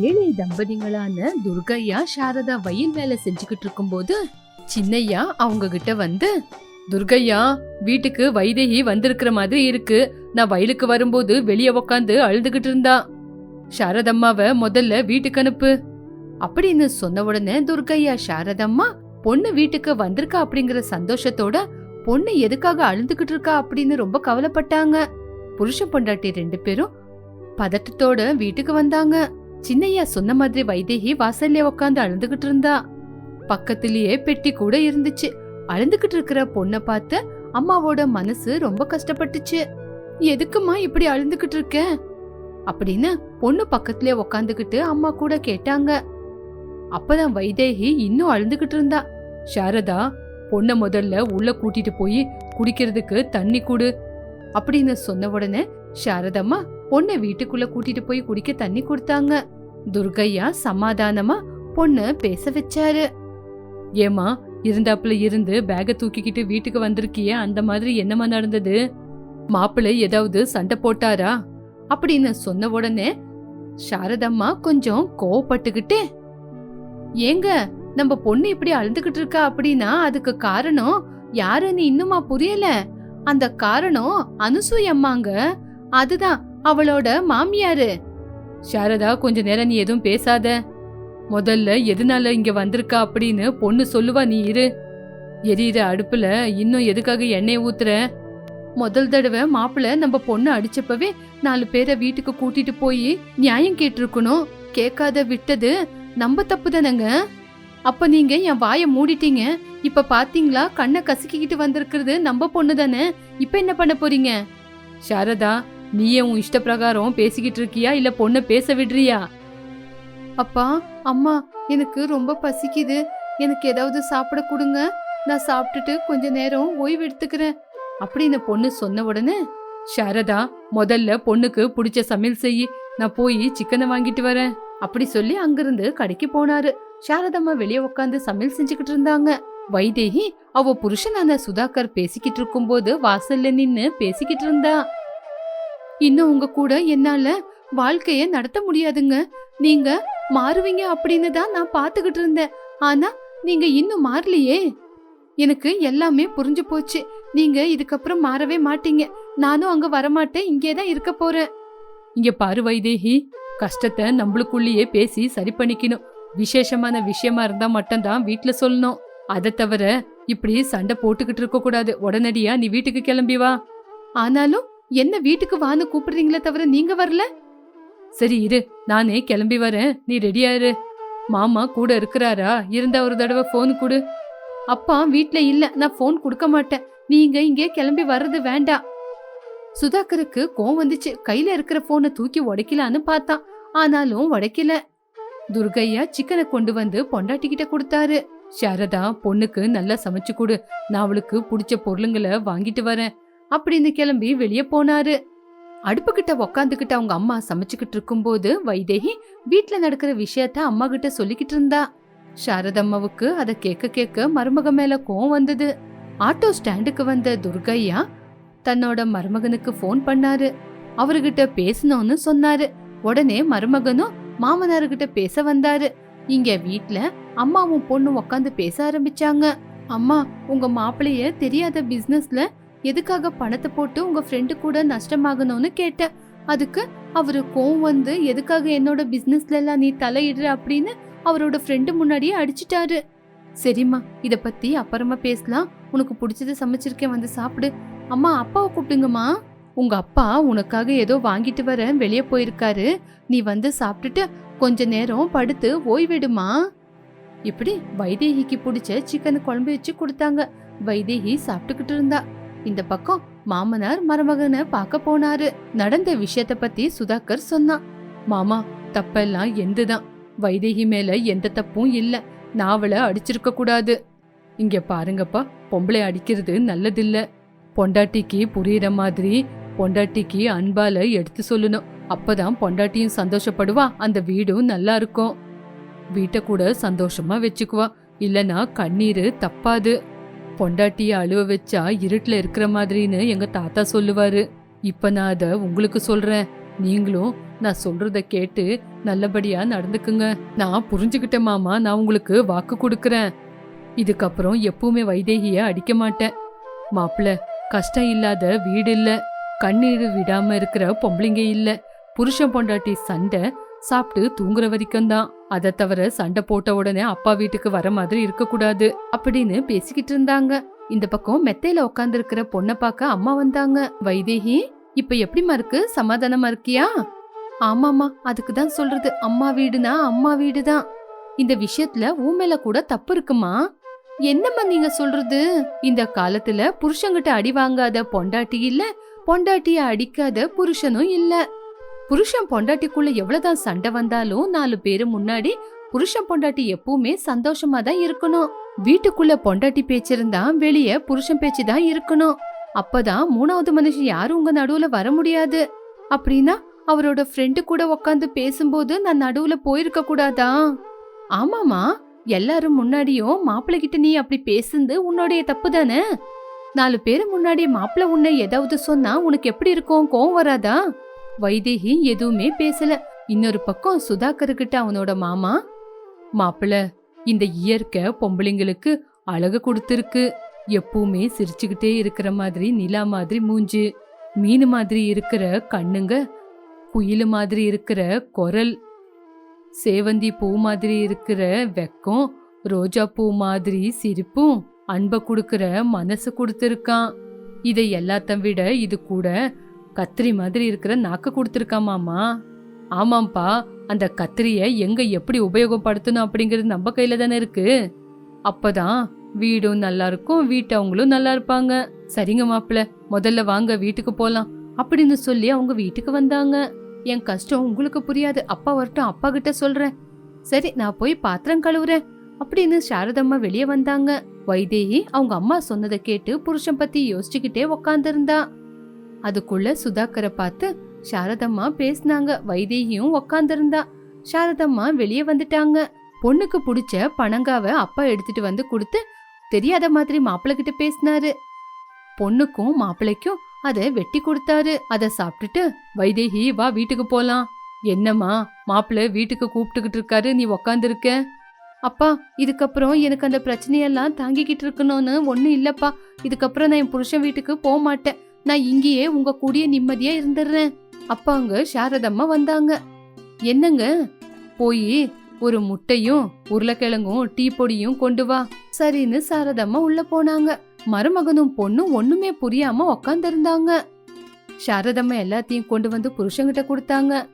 ஏழை தம்பதிங்களான துர்கையா சாரதா வயல் வேலை செஞ்சுக்கிட்டு இருக்கும்போது சின்னையா அவங்க கிட்ட வந்து துர்கையா வீட்டுக்கு வைதேகி வந்திருக்கிற மாதிரி இருக்கு. நான் வயலுக்கு வரும்போது வெளிய உக்காந்து அழுதுகிட்டு இருந்தா. சாரதம்மாவ முதல்ல வீட்டுக்கு அனுப்பு. அப்படின்னு சொன்ன உடனே துர்கையா சாரதம்மா பொண்ணு வீட்டுக்கு வந்திருக்கா? அப்படிங்கிற சந்தோஷத்தோட பொண்ணு எதுக்காக அழுதுகிட்டு இருக்கா? அப்படின்னு ரொம்ப கவலைப்பட்டாங்க. புருஷன் பொண்டாட்டி ரெண்டு பேரும் பதட்டத்தோட வீட்டுக்கு வந்தாங்க. சின்னையா சொன்ன மாதிரி வைதேகி வாசல்ல உட்காந்து அழுதுகிட்டு இருந்தா. பக்கத்திலேயே பெட்டி கூட இருந்துச்சு. அழுந்துகிட்டு இருக்கிற பொண்ண பார்த்து அம்மாவோட மனசு ரொம்ப கஷ்டப்பட்டுச்சு. எதுக்குமா இப்படி அழுந்துகிட்டு இருக்க? அப்படின்னு பொண்ணு பக்கத்திலே உக்காந்துகிட்டு அம்மா கூட கேட்டாங்க. அப்பதான் வைதேகி இன்னும் அழுந்துகிட்டு இருந்தா. சாரதா பொண்ண முதல்ல உள்ள கூட்டிட்டு போய் குடிக்கிறதுக்கு தண்ணி கொடு அப்படின்னு சொன்ன உடனே சாரதம்மா பொண்ணை வீட்டுக்குள்ள கூட்டிட்டு போய் குடிக்க தண்ணி கொடுத்தாங்க. துர்கையா சமாதானமா பொண்ணு பேச வச்சாரு. ஏமா இருந்தாப்புல இருந்து பேக தூக்கிக்கிட்டு வீட்டுக்கு வந்திருக்கியே அந்த மாதிரி என்னமா நடந்தது? மாப்பிள்ளை ஏதாவது சண்டை போட்டாரா? அப்படின்னு சொன்ன உடனே சாரதம்மா கொஞ்சம் கோவப்பட்டுக்கிட்டே ஏங்க நம்ம பொண்ணு இப்படி அழுதுகிட்டு இருக்கா அப்படின்னா அதுக்கு காரணம் யாருன்னு இன்னுமா புரியல. அந்த காரணம் அனுசூயம்மாங்க. அதுதான் அவளோட மாமியாரு. சாரதா கொஞ்ச நேரம் நீ எதுவும் பேசாத. முதல்ல எதனால இங்க வந்திருக்கா அப்படின்னு பொண்ணு சொல்லுவா நீ இரு. எரியிற அடுப்புல இன்னும் எதுக்காக எண்ணெய் ஊத்துற? முதல் தடவை மாப்பிள்ள நம்ம பொண்ணு அடிச்சப்பவே நாலு பேரை வீட்டுக்கு கூட்டிட்டு போய் நியாயம் கேட்டிருக்கணும். கேட்காத விட்டது நம்ம தப்பு தானங்க? அப்ப நீங்க என் வாயை மூடிட்டீங்க. இப்ப பாத்தீங்களா கண்ணை கசக்கிக்கிட்டு வந்திருக்கிறது நம்ம பொண்ணு தானே இப்ப என்ன பண்ண போறீங்க? சாரதா நீயே உன் இஷ்ட பிரகாரம் பேசிக்கிட்டு இருக்கியா? இல்ல பொண்ணை பேச விடுறியா? அப்பா அம்மா எனக்கு ரொம்ப பசிக்குது. எனக்கு ஏதாவது சாப்பிட கொடுங்க. நான் சாப்பிட்டுட்டு கொஞ்ச நேரம் ஓய்வு எடுத்துக்கிறேன். அப்படின்னு பொண்ணு சொன்ன உடனே சாரதா முதல்ல பொண்ணுக்கு பிடிச்ச சமையல் செய். நான் போய் சிக்கனை வாங்கிட்டு வரேன். அப்படி சொல்லி அங்கிருந்து கடைக்கு போனாரு. சாரதம்மா வெளியே உட்காந்து சமையல் செஞ்சுக்கிட்டு இருந்தாங்க. வைதேகி அவ புருஷனான சுதாகர் பேசிக்கிட்டு இருக்கும்போது வாசல்ல நின்னு பேசிக்கிட்டு இருந்தா. இன்னும் உங்க கூட என்னால வாழ்க்கைய நடத்த முடியாதுங்க. நீங்க மாறுவீங்க அப்படின்னு தான் நான் பாத்துக்கிட்டு இருந்தேன். ஆனா நீங்க இன்னும் மாறலையே. எனக்கு எல்லாமே புரிஞ்சு போச்சு. நீங்க இதுக்கப்புறம் மாறவே மாட்டீங்க. நானும் அங்க வரமாட்டேன். இங்கே தான் இருக்க போறேன். இங்க பாரு வைதேகி. கஷ்டத்தை நம்மளுக்குள்ளேயே பேசி சரி பண்ணிக்கணும். விசேஷமான விஷயமா இருந்தா மட்டும்தான் வீட்ல சொல்லணும். அதை தவிர இப்படி சண்டை போட்டுக்கிட்டு இருக்க கூடாது. உடனடியா நீ வீட்டுக்கு கிளம்பி வா. ஆனாலும் என்ன வீட்டுக்கு வான்னு கூப்பிடுறீங்களே தவிர நீங்க வரல? சரி இரு நானே கிளம்பி வரேன். நீ ரெடியா இரு மாமா கூட இருக்கிறாரா? இருந்தா ஒரு தடவை ஃபோன் கொடு. அப்பா வீட்ல இல்ல நான் ஃபோன் கொடுக்க மாட்டேன். நீங்க இங்கே கிளம்பி வர்றது வேண்டாம். சுதாகருக்கு கோவம் வந்துச்சு. கையில இருக்கிற போனை தூக்கி உடைக்கலான்னு பார்த்தான். ஆனாலும் உடைக்கல. துர்கையா சிக்கனை கொண்டு வந்து பொண்டாட்டிக்கிட்ட கொடுத்தாரு. சாரதா பொண்ணுக்கு நல்லா சமைச்சு கொடு. நான் அவளுக்கு பிடிச்ச பொருளுங்களை வாங்கிட்டு வரேன். அப்படின்னு கிளம்பி வெளியே போனாரு. அடுப்புக்கிட்ட உக்காந்துக்கிட்டு அவங்க அம்மா சமைச்சுக்கிட்டு இருக்கும்போது வைதேகி வீட்டில் நடக்கிற விஷயத்த அம்மா கிட்ட சொல்லிக்கிட்டு இருந்தா. சாரதம்மாவுக்கு அதை கேட்க கேட்க மருமக மேல கோவம் வந்தது. ஆட்டோ ஸ்டாண்டுக்கு வந்த துர்கையா தன்னோட மருமகனுக்கு ஃபோன் பண்ணாரு. அவர்கிட்ட பேசணும்னு சொன்னாரு. உடனே மருமகனும் மாமனார்கிட்ட பேச வந்தாரு. இங்க வீட்ல அம்மாவும் பொண்ணும் உக்காந்து பேச ஆரம்பிச்சாங்க. அம்மா உங்க மாப்பிளைய தெரியாத பிசினஸ்ல எதுக்காக பணத்தை போட்டு உங்க ஃப்ரெண்டு கூட நஷ்டமாகணும்னு கேட்டேன். அதுக்கு அவரு கோவம் வந்து எதுக்காக என்னோட பிசினஸ்ல எல்லாம் நீ தலையிடுற? அப்படின்னு அவரோட ஃப்ரெண்டு முன்னாடியே அடிச்சிட்டாரு. சரிம்மா இத பத்தி அப்புறமா பேசலாம். உனக்கு பிடிச்சது சமைச்சிருக்கேன் வந்து சாப்பிடு. அம்மா அப்பாவை கூப்பிடுங்கம்மா. உங்க அப்பா உனக்காக ஏதோ வாங்கிட்டு வர வெளியே போயிருக்காரு. நீ வந்து சாப்பிட்டுட்டு கொஞ்ச நேரம் படுத்து ஓய்வெடுமா? இப்படி வைதேகிக்கு பிடிச்ச சிக்கன் குழம்பு வச்சு கொடுத்தாங்க. வைதேகி சாப்பிட்டுக்கிட்டு இருந்தா. இந்த பக்கம் மாமனார் மருமகனை பார்க்க போனாரு. நடந்த விஷயத்த பத்தி சுதாகர் சொன்னான். மாமா தப்பெல்லாம் எந்துதான். வைதேகி மேல எந்த தப்பும் இல்ல. நாவல அடிச்சிருக்க கூடாது. இங்க பாருங்கப்பா பொம்பளை அடிக்கிறது நல்லதில்ல. பொண்டாட்டிக்கு புரியுற மாதிரி பொண்டாட்டிக்கு அன்பால எடுத்து சொல்லணும். அப்பதான் பொண்டாட்டியும் சந்தோஷப்படுவா அந்த வீடும் நல்லா இருக்கும். வீட்டை கூட சந்தோஷமா வச்சுக்குவா. இல்லனா கண்ணீர் தப்பாது. பொண்டாட்டிய அழுவ வச்சா இருட்டில் இருக்கிற மாதிரின்னு எங்க தாத்தா சொல்லுவாரு. இப்ப நான் அத உங்களுக்கு சொல்றேன். நீங்களும் நான் சொல்றத கேட்டு நல்லபடியா நடந்துக்குங்க. நான் புரிஞ்சுக்கிட்டேன் மாமா. நான் உங்களுக்கு வாக்கு கொடுக்கறேன். இதுக்கப்புறம் எப்பவுமே வைதேகிய அடிக்க மாட்டேன். மாப்பிள கஷ்டம் இல்லாத வீடு இல்ல. கண்ணீர் விடாம இருக்கிற பொம்பளைங்க இல்ல. புருஷன் பொண்டாட்டி சண்டை சாப்பிட்டு தூங்குற வரைக்கும் தான் அதை தவிர சண்டை போட்ட உடனே அப்பா வீட்டுக்கு வர மாதிரி இருக்கக்கூடாது அப்படின்னு பேசிக்கிட்டு இருந்தாங்க. இந்த பக்கம் மெத்தையில உட்கார்ந்து இருக்கிற பொண்ணை பார்க்க அம்மா வந்தாங்க. வைதேகி இப்ப எப்படிம்மா இருக்கு சமாதானமா இருக்கியா? ஆமாமா அதுக்கு தான் சொல்றது. அம்மா வீடுனா அம்மா வீடுதான். இந்த விஷயத்துல ஊமேல கூட தப்பு இருக்குமா? என்னம்மா நீங்க சொல்றது? இந்த காலத்துல புருஷங்கிட்ட அடி வாங்காத பொண்டாட்டி இல்ல பொண்டாட்டிய அடிக்காத புருஷனும் இல்லை. புருஷன் பொண்டாட்டிக்குள்ள எவ்வளவுதான் சண்டை வந்தாலும் நாலு பேரு முன்னாடி புருஷன் பொண்டாட்டி எப்பவுமே சந்தோஷமா தான் இருக்கணும். வீட்டுக்குள்ள பொண்டாட்டி பேச்சிருந்தா வெளியே வெளிய புருஷன் பேச்சு தான் இருக்கணும். அப்பதான் மூணாவது மனுஷன் யாரும் உங்க நடுவுல வர முடியாது. அப்படின்னா அவரோட ஃப்ரெண்டு கூட உக்காந்து பேசும்போது நான் நடுவுல போயிருக்க கூடாதா? ஆமாமா எல்லாரும் முன்னாடியும் மாப்பிள்ள கிட்ட நீ அப்படி பேசுந்து உன்னுடைய தப்பு தானே? நாலு பேரு முன்னாடி மாப்பிள்ள உன்னை ஏதாவது சொன்னா உனக்கு எப்படி இருக்கும்? கோவம் வராதா? வைதேகி எதுவுமே பேசல. இன்னொரு பக்கம் சுதாகர்கிட்ட அவனோட மாமா மாப்பிள்ள இந்த இயற்கை பொம்பளைங்களுக்கு அழகு கொடுத்துருக்கு. எப்பவுமே சிரிச்சுக்கிட்டே இருக்கிற மாதிரி நிலா மாதிரி மூஞ்சு மீன் மாதிரி இருக்கிற கண்ணுங்க குயில் மாதிரி இருக்கிற குரல் சேவந்தி பூ மாதிரி இருக்கிற வெக்கம் ரோஜா பூ மாதிரி சிரிப்பும் அன்பை கொடுக்கிற மனசு கொடுத்துருக்கான். இதை எல்லாத்த விட இது கூட கத்திரி மாதிரி இருக்கிற நாக்கு கொடுத்துருக்காமாம்மா. ஆமாம்ப்பா அந்த கத்திரியை எங்க எப்படி உபயோகப்படுத்தணும் அப்படிங்கிறது நம்ம கையில தானே இருக்கு. அப்பதான் வீடும் நல்லா இருக்கும் வீட்டவங்களும் நல்லா இருப்பாங்க. சரிங்க மாப்பிள்ள முதல்ல வாங்க வீட்டுக்கு போலாம் அப்படின்னு சொல்லி அவங்க வீட்டுக்கு வந்தாங்க. என் கஷ்டம் உங்களுக்கு புரியாது அப்பா வரட்டும் அப்பா கிட்ட சொல்றேன். சரி நான் போய் பாத்திரம் கழுவுறேன் அப்படின்னு சாரதம்மா வெளியே வந்தாங்க. வைதேகி அவங்க அம்மா சொன்னதை கேட்டு புருஷன் பத்தி யோசிச்சுக்கிட்டே உக்காந்துருந்தா. அதுக்குள்ள சுதாகரை பார்த்து சாரதம்மா பேசினாங்க. வைதேகியும் உக்காந்துருந்தா. சாரதம்மா வெளியே வந்துட்டாங்க. பொண்ணுக்கு பிடிச்ச பனங்காவை அப்பா எடுத்துட்டு வந்து கொடுத்து தெரியாத மாதிரி மாப்பிள்ள கிட்ட பேசினாரு. பொண்ணுக்கும் மாப்பிள்ளைக்கும் அதை வெட்டி கொடுத்தாரு. அதை சாப்பிட்டுட்டு வைதேகி வா வீட்டுக்கு போலாம். என்னம்மா மாப்பிள்ள வீட்டுக்கு கூப்பிட்டுக்கிட்டு இருக்காரு. நீ உக்காந்துருக்க? அப்பா இதுக்கப்புறம் எனக்கு அந்த பிரச்சனையெல்லாம் தாங்கிக்கிட்டு இருக்கணும்னு ஒன்றும் இல்லைப்பா. இதுக்கப்புறம் நான் என் புருஷன் வீட்டுக்கு போக மாட்டேன் நான் இங்கேயே உங்க கூடிய நிம்மதியா இருந்துடுறேன். அப்பாங்க சாரதம்மா வந்தாங்க. என்னங்க? போய் ஒரு முட்டையும் உருளைக்கிழங்கும் டீ பொடியும் கொண்டு வா. சரின்னு சாரதம்மா உள்ள போனாங்க. மருமகனும் பொண்ணும் ஒண்ணுமே புரியாம உக்காந்துருந்தாங்க. சாரதம்மா எல்லாத்தையும் கொண்டு வந்து புருஷங்கிட்ட கொடுத்தாங்க.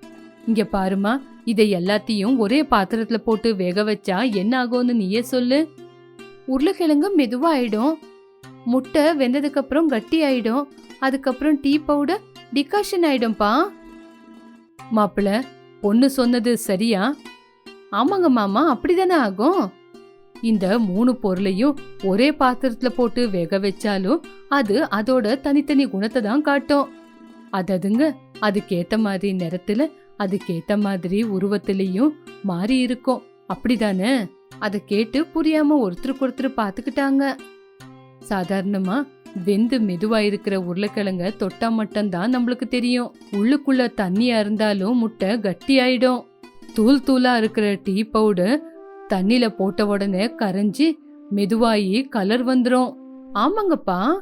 இங்க பாருமா இதை எல்லாத்தையும் ஒரே பாத்திரத்துல போட்டு வேக வச்சா என்ன ஆகும்னு நீயே சொல்லு. உருளைக்கிழங்கு மெதுவாயிடும் முட்டை வெந்ததுக்கு அப்புறம் கட்டி ஆயிடும். அதுக்கப்புறம் டீ பவுடர் டிகாஷன் ஆயிடும்பா. மாப்பிள பொண்ணு சொன்னது சரியா? ஆமாங்க மாமா அப்படிதானே ஆகும்? இந்த மூணு பொருளையும் ஒரே பாத்திரத்துல போட்டு வேக வச்சாலும் அது அதோட தனித்தனி குணத்தை தான் காட்டும். அததுங்க அதுக்கேத்த மாதிரி நிறத்துல அதுக்கேத்த மாதிரி உருவத்திலையும் மாறி இருக்கும். அப்படிதானே? அதை கேட்டு புரியாம ஒருத்தருக்கு ஒருத்தர் பாத்துக்கிட்டாங்க. சாதாரணமா வெந்து மெதுவா இருக்கிற உருளைக்கிழங்க தொட்டா மட்டும்தான் நம்மளுக்கு தெரியும். உள்ளுக்குள்ள தண்ணியா இருந்தாலும் முட்டை கட்டி ஆயிடும் தூள் தூளா இருக்கிற டீ பவுடர் தண்ணில போட்ட உடனே கரைஞ்சி மெதுவாயி கலர் வந்துரும். ஆமாங்கப்பா.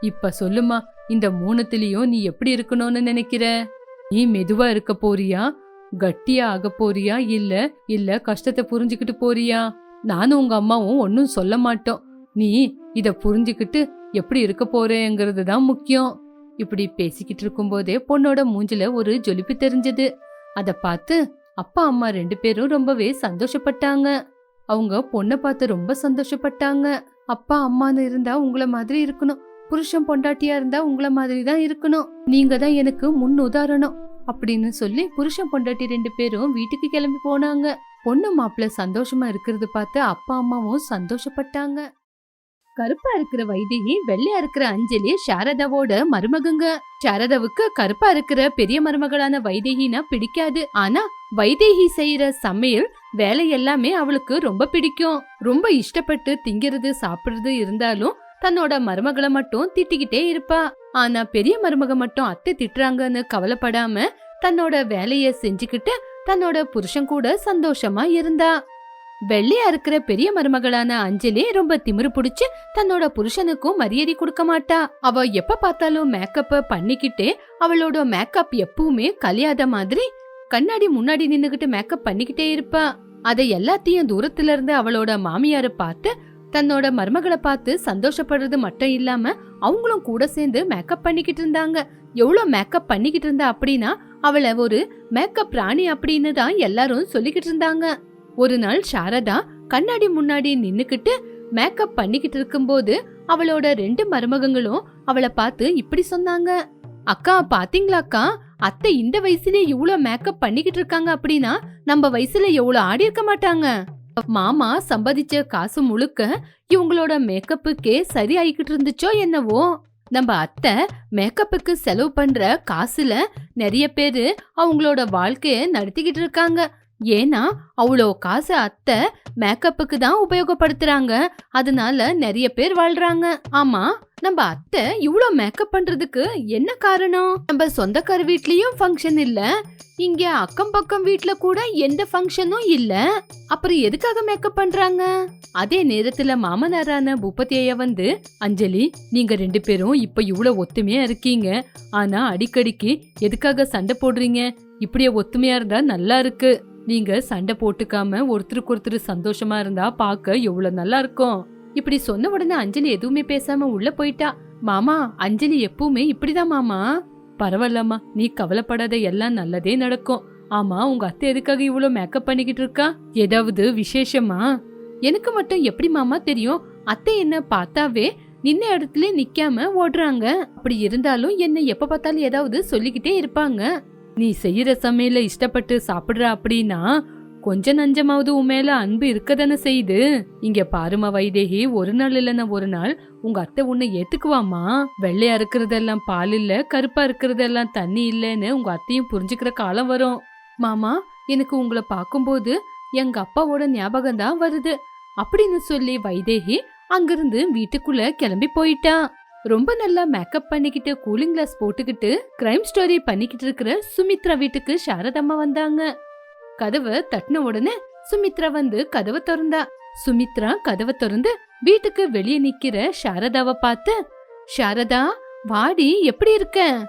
இப்ப சொல்லுமா இந்த மூணுத்திலயும் நீ எப்படி இருக்கணும்னு நினைக்கிற? நீ மெதுவா இருக்க போறியா? கட்டியா ஆக போறியா? இல்ல இல்ல கஷ்டத்தை புரிஞ்சுக்கிட்டு போறியா? நானும் உங்க அம்மாவும் ஒன்னும் சொல்ல மாட்டோம். நீ இத புரிஞ்சுக்கிட்டு எப்படி இருக்க போறேங்கிறது தான் முக்கியம். இப்படி பேசிக்கிட்டு இருக்கும்போதே பொண்ணோட மூஞ்சில ஒரு ஜொலிப்பு தெரிஞ்சது. அத பார்த்து அப்பா அம்மா ரெண்டு பேரும் ரொம்பவே சந்தோஷப்பட்டாங்க. அவங்க பொண்ணை பார்த்து ரொம்ப சந்தோஷப்பட்டாங்க. அப்பா அம்மான்னு இருந்தா உங்களை மாதிரி இருக்கணும். புருஷன் பொண்டாட்டியா இருந்தா உங்களை மாதிரி தான் இருக்கணும். நீங்க தான் எனக்கு முன் உதாரணம் அப்படின்னு சொல்லி புருஷன் பொண்டாட்டி ரெண்டு பேரும் வீட்டுக்கு கிளம்பி போனாங்க. பொண்ணு மாப்பிள்ள சந்தோஷமா இருக்கிறது பார்த்து அப்பா அம்மாவும் சந்தோஷப்பட்டாங்க. கருப்பா இருக்கிற வைதேகி வெள்ளையா இருக்கிற அஞ்சலி சாரதாவோட மருமகங்க. சாரதாவுக்கு கருப்பா இருக்கிற பெரிய மருமகளான வைதேகினா பிடிக்காது. ஆனா வைதேகி செய்யற சமையல் வேலை எல்லாமே அவளுக்கு ரொம்ப பிடிக்கும். ரொம்ப இஷ்டப்பட்டு திங்கிறது சாப்பிடுறது இருந்தாலும் தன்னோட மருமகளை மட்டும் திட்டிக்கிட்டே இருப்பா. ஆனா பெரிய மருமக மட்டும் அத்தை திட்டுறாங்கன்னு கவலைப்படாம தன்னோட வேலைய செஞ்சுக்கிட்டு தன்னோட புருஷன் கூட சந்தோஷமா இருந்தா. வெள்ளையா இருக்கிற பெரிய மருமகளான அஞ்சலி ரொம்ப திமிரு புடிச்சு தன்னோட புருஷனுக்கும் மரியாதை கொடுக்க மாட்டா. அவ எப்ப பார்த்தாலும் மேக்கப்ப பண்ணிக்கிட்டே அவளோட மேக்கப் எப்பவுமே கலியாத மாதிரி கண்ணாடி முன்னாடி நின்னுகிட்டு மேக்கப் பண்ணிக்கிட்டே இருப்பா. அதை எல்லாத்தையும் தூரத்துல இருந்து அவளோட மாமியார பார்த்து தன்னோட மருமகளை பார்த்து சந்தோஷப்படுறது மட்டும் இல்லாம அவங்களும் கூட சேர்ந்து மேக்கப் பண்ணிக்கிட்டு இருந்தாங்க. எவ்வளவு மேக்கப் பண்ணிக்கிட்டு இருந்தா அப்படின்னா அவளை ஒரு மேக்கப் ராணி அப்படின்னு தான் எல்லாரும் சொல்லிக்கிட்டு இருந்தாங்க. ஒரு நாள் சாரதா கண்ணாடி முன்னாடி நின்னுக்கிட்டு மேக்கப் பண்ணிக்கிட்டு இருக்கும்போது அவளோட ரெண்டு மருமகங்களும் அவளை பார்த்து இப்படி சொன்னாங்க. அக்கா பாத்தீங்களாக்கா? அத்தை இந்த வயசுலயே இவ்ளோ மேக்கப் பண்ணிக்கிட்டு இருக்காங்க அப்படின்னா நம்ம வயசுல எவ்வளவு ஆடி இருக்க மாட்டாங்க? மாமா சம்பாதிச்ச காசு முழுக்க இவங்களோட மேக்கப்புக்கே சரி ஆயிக்கிட்டு இருந்துச்சோ என்னவோ? நம்ம அத்தை மேக்கப்புக்கு செலவு பண்ற காசுல நிறைய பேரு அவங்களோட வாழ்க்கைய நடத்திக்கிட்டு இருக்காங்க. ஏன்னா அவ்வளோ காசு அத்தை மேக்கப்புக்கு தான் உபயோகப்படுத்துறாங்க. அதனால நிறைய பேர் வாழ்றாங்க. ஆமா நம்ம அத்தை இவ்வளோ மேக்கப் பண்றதுக்கு என்ன காரணம்? நம்ம சொந்தக்கார வீட்லயும் ஃபங்க்ஷன் இல்ல. இங்க அக்கம் பக்கம் வீட்ல கூட எந்த ஃபங்க்ஷனும் இல்ல. அப்புறம் எதுக்காக மேக்கப் பண்றாங்க? அதே நேரத்துல மாமனாரான பூபதி ஐயா வந்து அஞ்சலி நீங்க ரெண்டு பேரும் இப்ப இவ்வளவு ஒத்துமையா இருக்கீங்க. ஆனா அடிக்கடிக்கு எதுக்காக சண்டை போடுறீங்க? இப்படியே ஒத்துமையா இருந்தா நல்லா இருக்கு. நீங்க சண்டை போட்டுக்காம ஒருத்தருக்கு ஒருத்தர் சந்தோஷமா இருந்தா பார்க்க எவ்வளவு நல்லா இருக்கும். இப்படி சொன்ன உடனே அஞ்சலி எதுவுமே பேசாம உள்ள போயிட்டா. மாமா அஞ்சலி எப்பவுமே இப்படிதான் மாமா. பரவாயில்லம்மா நீ கவலைப்படாத எல்லாம் நல்லதே நடக்கும். ஆமா உங்க அத்தை எதுக்காக இவ்வளவு மேக்கப் பண்ணிக்கிட்டு இருக்கா? ஏதாவது விசேஷமா? எனக்கு மட்டும் எப்படி மாமா தெரியும்? அத்தை என்ன பார்த்தாவே நின்ன இடத்துல நிக்காம ஓடுறாங்க. அப்படி இருந்தாலும் என்ன எப்ப பார்த்தாலும் ஏதாவது சொல்லிக்கிட்டே இருப்பாங்க. நீ செய்யற சமையல இஷ்டப்பட்டு சாப்பிடுற அப்படின்னா கொஞ்ச நஞ்சமாவது உன் மேல அன்பு இருக்கதானே செய்யுது? இங்க பாருமா வைதேகி ஒரு நாள் இல்லைன்னா ஒரு நாள் உங்க அத்தை உன்னை ஏத்துக்குவாமா வெள்ளையா இருக்கிறதெல்லாம் பால் இல்ல கருப்பா இருக்கிறதெல்லாம் தண்ணி இல்லைன்னு உங்க அத்தையும் புரிஞ்சுக்கிற காலம் வரும். மாமா எனக்கு உங்களை பார்க்கும்போது எங்க அப்பாவோட ஞாபகம் தான் வருது. அப்படின்னு சொல்லி வைதேகி அங்கிருந்து வீட்டுக்குள்ள கிளம்பி போயிட்டா. ரொம்ப நல்லா மேக்கப் பண்ணிக்கிட்டு கூலிங் கிளாஸ் போட்டுக்கிட்டு கிரைம் ஸ்டோரி பண்ணிக்கிட்டு இருக்கிற சுமித்ரா வீட்டுக்கு சாரதம்மா வந்தாங்க. கதவை தட்டின உடனே சுமித்ரா வந்து கதவை திறந்தா. சுமித்ரா கதவை திறந்து வீட்டுக்கு வெளியே நிக்கிற சாரதாவை பார்த்து சாரதா வாடி எப்படி இருக்க?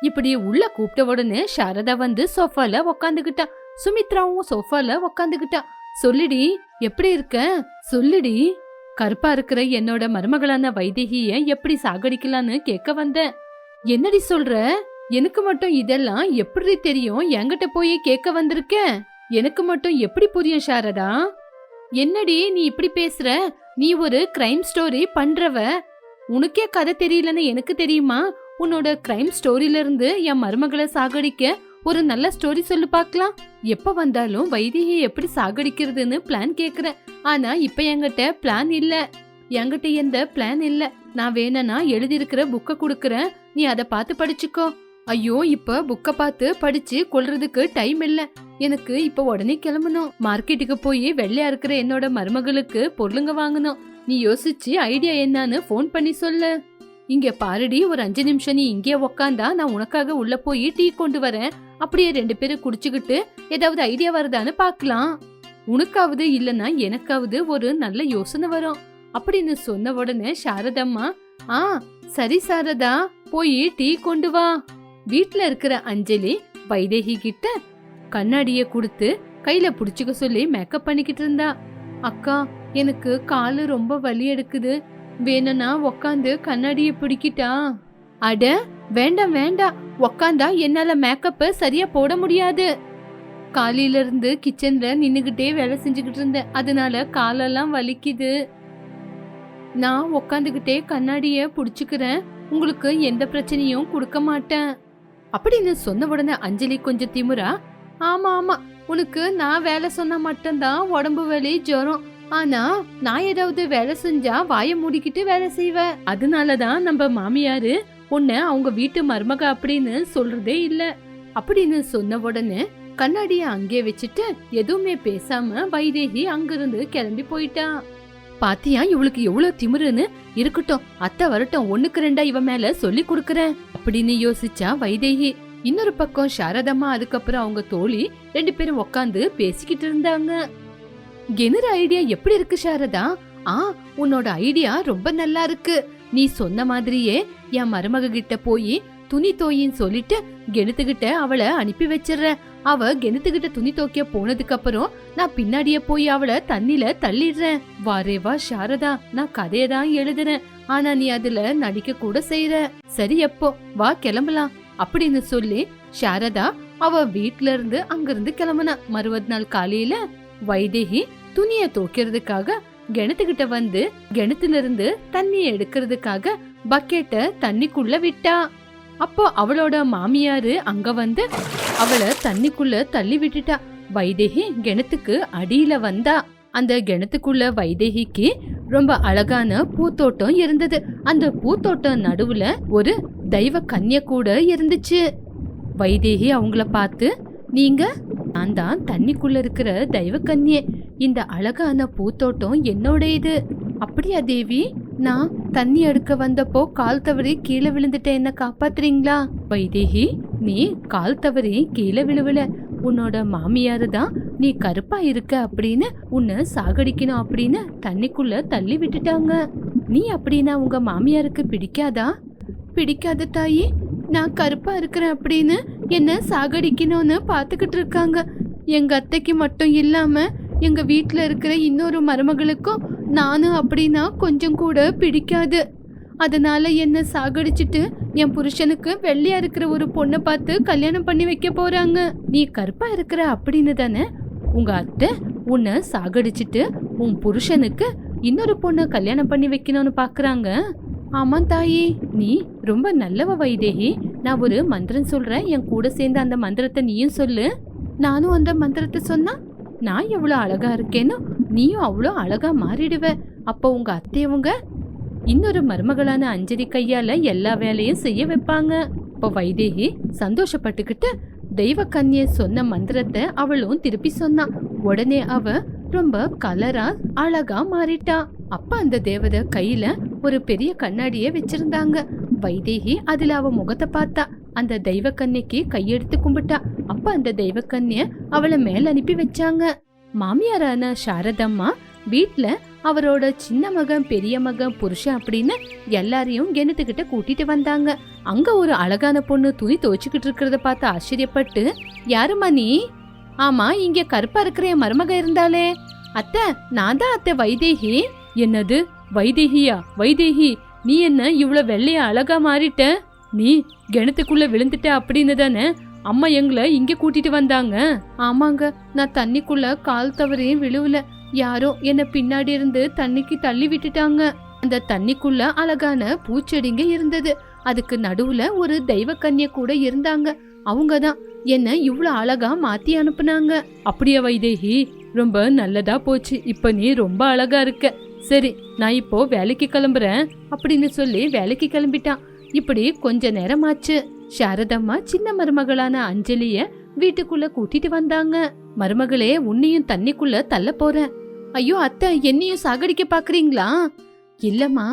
இப்படி உள்ள கூப்பிட்ட உடனே சாரதா வந்து சோஃபால உக்காந்துகிட்டா சுமித்ராவும் சோஃபால உக்காந்துகிட்டா சொல்லுடி எப்படி இருக்க? சொல்லுடி. கருப்பா இருக்கிற என்னோட மருமகளான வைதேகிய எப்படி சாகடிக்கலான்னு கேட்க வந்தேன். என்னடி சொல்ற? எனக்கு மட்டும் இதெல்லாம் எப்படி தெரியும்? என்கிட்ட போய் கேட்க வந்திருக்க? எனக்கு மட்டும் எப்படி புரியும் சாரதா? என்னடி நீ இப்படி பேசுற? நீ ஒரு கிரைம் ஸ்டோரி பண்றவ. உனக்கே கதை தெரியலன்னு எனக்கு தெரியுமா? உன்னோட கிரைம் ஸ்டோரியில இருந்து என் மருமகளை சாகடிக்க ஒரு நல்ல ஸ்டோரி சொல்லு பார்க்கலாம். எப்ப வந்தாலும் வைத்தியை எப்படி சாகடிக்கிறதுன்னு பிளான் கேக்குறேன். ஆனா இப்ப என்கிட்ட பிளான் இல்ல. என்கிட்ட எந்த பிளான் இல்ல. நான் வேணும்னா எழுதியிருக்கிற புக்க குடுக்கறேன். நீ அதை பார்த்து படிச்சுக்கோ. ஐயோ இப்ப புக்க பார்த்து படிச்சு கொள்றதுக்கு டைம் இல்ல. எனக்கு இப்ப உடனே கிளம்பணும். மார்க்கெட்டுக்கு போய் வெள்ளையா இருக்கிற என்னோட மருமகளுக்கு பொருளுங்க வாங்கணும். நீ யோசிச்சு ஐடியா என்னன்னு ஃபோன் பண்ணி சொல்லு. இங்க பாருடி ஒரு அஞ்சு நிமிஷம் நீ இங்கே உக்காந்தா நான் உனக்காக உள்ள போய் டீ கொண்டு வரேன். அப்படியே ரெண்டு பேரும் குடிச்சுக்கிட்டு ஏதாவது ஐடியா வருதான்னு பார்க்கலாம். உனக்காவது இல்லனா எனக்காவது ஒரு நல்ல யோசனை வரும். அப்படின்னு சொன்ன உடனே சாரதம்மா ஆ சரி சாரதா போய் டீ கொண்டு வா. வீட்ல இருக்கிற அஞ்சலி வைதேகி கிட்ட கண்ணாடிய கொடுத்து கையில புடிச்சுக்க சொல்லி மேக்கப் பண்ணிக்கிட்டு இருந்தா. அக்கா எனக்கு காலு ரொம்ப வலி எடுக்குது. வேணும்னா உக்காந்து கண்ணாடிய பிடிக்கிட்டா. அட வேண்டாம் வேண்டாம். உக்காந்தா என்னால மேக்கப்ப சரியா போட முடியாது. காலையில இருந்து கிச்சன்ல நின்னுகிட்டே வேலை செஞ்சுக்கிட்டு இருந்தேன். அதனால காலெல்லாம் வலிக்குது. நான் உக்காந்துகிட்டே கண்ணாடிய புடிச்சுக்கிறேன். உங்களுக்கு எந்த பிரச்சனையும் கொடுக்க மாட்டேன். அப்படின்னு சொன்ன உடனே அஞ்சலி கொஞ்சம் திமுறா ஆமா ஆமா உனக்கு நான் வேலை சொன்னா மட்டும்தான் உடம்பு வலி ஜுரம். ஆனா நான் ஏதாவது வேலை செஞ்சா வாயை மூடிக்கிட்டு வேலை செய்வேன். அதனாலதான் நம்ம மாமியாரு உன்னை அவங்க வீட்டு மருமக அப்படின்னு சொல்றதே இல்ல. அப்படின்னு சொன்ன உடனே கண்ணாடிய அங்கே வச்சுட்டு எதுவுமே பேசாம வைதேகி அங்கிருந்து கிளம்பி போயிட்டா பாத்தியா இவளுக்கு எவ்வளவு திமிருன்னு? இருக்கட்டும் அத்தை வரட்டும் ஒண்ணுக்கு ரெண்டா இவ மேல சொல்லி கொடுக்கறேன் அப்படின்னு யோசிச்சா வைதேகி. இன்னொரு பக்கம் சாரதம்மா அதுக்கப்புறம் அவங்க தோழி ரெண்டு பேரும் உட்காந்து பேசிக்கிட்டு இருந்தாங்க. கெனுற ஐடியா எப்படி இருக்கு சாரதா? ஆ உன்னோட ஐடியா ரொம்ப நல்லா இருக்கு. நீ சொன்ன மாதிரியே என் மருமக கிட்ட போய் துணி தோயின்னு சொல்லிட்டு கெனுத்துக்கிட்ட அவளை அனுப்பி வச்சிடுறேன் அவ கெனுத்துக்கிட்ட துணி தோக்கிய போனதுக்கு அப்புறம் நான் பின்னாடியே போய் அவளை தண்ணில தள்ளிடுறேன் வாரே வா சாரதா நான் கதையை தான் எழுதுறேன். ஆனா நீ அதுல நடிக்க கூட செய்யற சரி எப்போ வா கிளம்பலாம். அப்படின்னு சொல்லி சாரதா அவ வீட்ல இருந்து அங்கிருந்து கிளம்புனா. மறுபது நாள் காலையில வைதேகி துணிய துவைக்கிறதுக்காக கிணத்துக்கிட்ட வந்து கிணத்துல இருந்து தண்ணி எடுக்கிறதுக்காக பக்கெட்ட தண்ணிக்குள்ள விட்டா. அப்போ அவளோட மாமியாரு அங்க வந்து அவளை தண்ணிக்குள்ள தள்ளி விட்டுட்டா. வைதேகி கிணத்துக்கு அடியில வந்தா. அந்த கிணத்துக்குள்ள வைதேகிக்கு ரொம்ப அழகான பூத்தோட்டம் இருந்தது. அந்த பூத்தோட்டம் நடுவுல ஒரு தெய்வ கன்னிய கூட இருந்துச்சு. வைதேகி அவங்கள பார்த்து நீங்க நான் தான் தண்ணிக்குள்ள இருக்கிற தெய்வ கன்னியே. இந்த அழகான பூத்தோட்டம் என்னோட இது அப்படியா தேவி? நான் தண்ணி அடுக்க வந்தப்போ கால் தவறி கீழே விழுந்துட்ட என்ன காப்பாத்துறீங்களா? வைதேகி நீ கால் தவறி கீழே விழுவல. உன்னோட மாமியார் தான் நீ கருப்பா இருக்க அப்படின்னு உன்னை சாகடிக்கணும் அப்படின்னு தண்ணிக்குள்ள தள்ளி விட்டுட்டாங்க. நீ அப்படின்னா உங்க மாமியாருக்கு பிடிக்காதா? பிடிக்காத தாயி. நான் கருப்பா இருக்கிறேன் அப்படின்னு என்ன சாகடிக்கணும்னு பார்த்துக்கிட்டு இருக்காங்க. எங்க அத்தைக்கு மட்டும் இல்லாம எங்க வீட்டில் இருக்கிற இன்னொரு மருமகளுக்கும் நானும் அப்படின்னா கொஞ்சம் கூட பிடிக்காது. அதனால என்னை சாகடிச்சிட்டு என் புருஷனுக்கு வெள்ளையா இருக்கிற ஒரு பொண்ணை பார்த்து கல்யாணம் பண்ணி வைக்க போறாங்க. நீ கருப்பா இருக்கிற அப்படின்னு தானே? உங்க அத்தை உன்னை சாகடிச்சிட்டு உன் புருஷனுக்கு இன்னொரு பொண்ணை கல்யாணம் பண்ணி வைக்கணும்னு பாக்குறாங்க. ஆமாம் தாயி நீ ரொம்ப நல்லவ வைதேகி நான் ஒரு மந்திரம் சொல்றேன். என் கூட சேர்ந்து அந்த மந்திரத்தை நீயும் சொல்லு. நானும் அந்த மந்திரத்தை சொன்னா நான் எவ்வளோ அழகா இருக்கேனோ நீயும் அவ்வளோ அழகா மாறிடுவ. அப்போ உங்க அத்தையவங்க இன்னொரு மருமகளான அஞ்சலி கையால எல்லா வேலையும் செய்ய வைப்பாங்க. இப்போ வைதேகி சந்தோஷப்பட்டுக்கிட்டு தெய்வ கன்னியை சொன்ன மந்திரத்தை அவளும் திருப்பி சொன்னான் உடனே அவ ரொம்ப கலரா அழகா மாறிட்டா. அப்ப அந்த தேவதை கையில ஒரு பெரிய கண்ணாடிய வச்சிருந்தாங்க. வைதேகி அதுல அவ முகத்தை பார்த்தா. அந்த தெய்வ கன்னிக்கு கையெடுத்து கும்பிட்டா. அப்ப அந்த தெய்வ அவளை மேல அனுப்பி வச்சாங்க. மாமியாரான சாரதம்மா வீட்ல அவரோட சின்ன மகன் பெரிய மகன் புருஷன் அப்படின்னு எல்லாரையும் கிணத்துக்கிட்ட கூட்டிட்டு வந்தாங்க. அங்க ஒரு அழகான பொண்ணு துணி துவைச்சுக்கிட்டு இருக்கிறத பார்த்து ஆச்சரியப்பட்டு யாரும்மா நீ? ஆமா இங்க கருப்பா இருக்கிற என் மருமக இருந்தாலே அத்தை நான் தான் அத்தை வைதேகி. என்னது? வைதேகியா? வைதேகி நீ என்ன இவ்வளவு வெள்ளைய அழகா மாறிட்ட? நீ கிணத்துக்குள்ள விழுந்துட்ட அப்படின்னு தானே அம்மா எங்களை இங்க கூட்டிட்டு வந்தாங்க. ஆமாங்க நான் தண்ணிக்குள்ள கால் தவறி விழுவல. யாரோ என்ன பின்னாடி இருந்து தண்ணிக்கு தள்ளி விட்டுட்டாங்க. அந்த தண்ணிக்குள்ள அழகான பூச்செடிங்க இருந்தது. அதுக்கு நடுவுல ஒரு தெய்வ கன்னிய கூட இருந்தாங்க. அவங்க தான் என்ன இவ்ளோ அழகா மாத்தி அனுப்புனாங்க. அப்படியா வைதேகி? ரொம்ப நல்லதா போச்சு. இப்ப நீ ரொம்ப அழகா இருக்க. சரி நான் இப்போ வேலைக்கு கிளம்புறேன். அப்படின்னு சொல்லி வேலைக்கு கிளம்பிட்டான். இப்படி கொஞ்ச நேரம் ஆச்சு சாரதம்மா சின்ன மருமகளான அஞ்சலிய வீட்டுக்குள்ள கூட்டிட்டு வந்தாங்க. மருமகளே உன்னையும் தண்ணிக்குள்ள தள்ள போறேன். ஐயோ அத்தை என்னையும் சாகடிக்க பாக்குறீங்களா? இல்லம்மா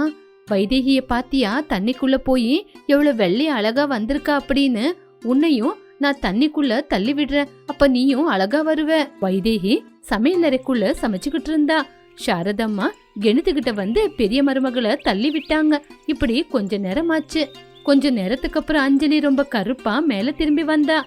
வைதேகிய பாத்தியா தண்ணிக்குள்ள போய் எவ்வளவு வெள்ளை அழகா வந்திருக்கா அப்படின்னு உன்னையும் நான் தண்ணிக்குள்ள தள்ளி விடுறேன். அப்ப நீயும் அழகா வருவ. வைதேகி சமையல் அறைக்குள்ள சமைச்சுக்கிட்டு இருந்தா. சாரதம்மா கெணுத்துக்கிட்ட வந்து பெரிய மருமகளை தள்ளி விட்டாங்க. இப்படி கொஞ்ச நேரம் ஆச்சு கொஞ்ச நேரத்துக்கு அப்புறம் அஞ்சலி ரொம்ப கருப்பா மேல திரும்பி வந்தா.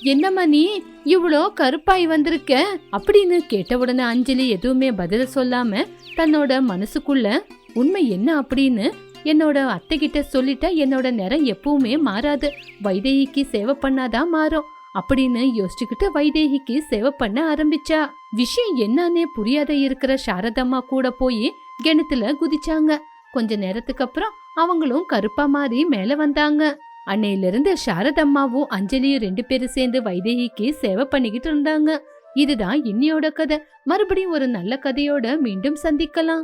என்னம்மா நீ இவ்வளோ கருப்பாய் வந்திருக்க? அப்படின்னு கேட்ட உடனே அஞ்சலி எதுவுமே பதில சொல்லாம தன்னோட மனசுக்குள்ள உண்மை என்ன அப்படின்னு என்னோட அத்தை கிட்ட சொல்லிட்டா என்னோட நிறம் எப்பவுமே மாறாது. வைதேகிக்கு சேவை பண்ணாதான் மாறும் அப்படின்னு யோசிச்சுக்கிட்டு வைதேகிக்கு சேவை பண்ண ஆரம்பிச்சா. விஷயம் என்னன்னே புரியாத இருக்கிற சாரதம்மா கூட போய் கிணத்துல குதிச்சாங்க. கொஞ்ச நேரத்துக்கு அப்புறம் அவங்களும் கருப்பா மாறி மேல வந்தாங்க. அன்னையிலிருந்து சாரதம்மாவும் அஞ்சலியும் ரெண்டு பேரும் சேர்ந்து வைதேகிக்கு சேவை பண்ணிக்கிட்டு இருந்தாங்க. இதுதான் இன்னியோட கதை. மறுபடியும் ஒரு நல்ல கதையோட மீண்டும் சந்திக்கலாம்.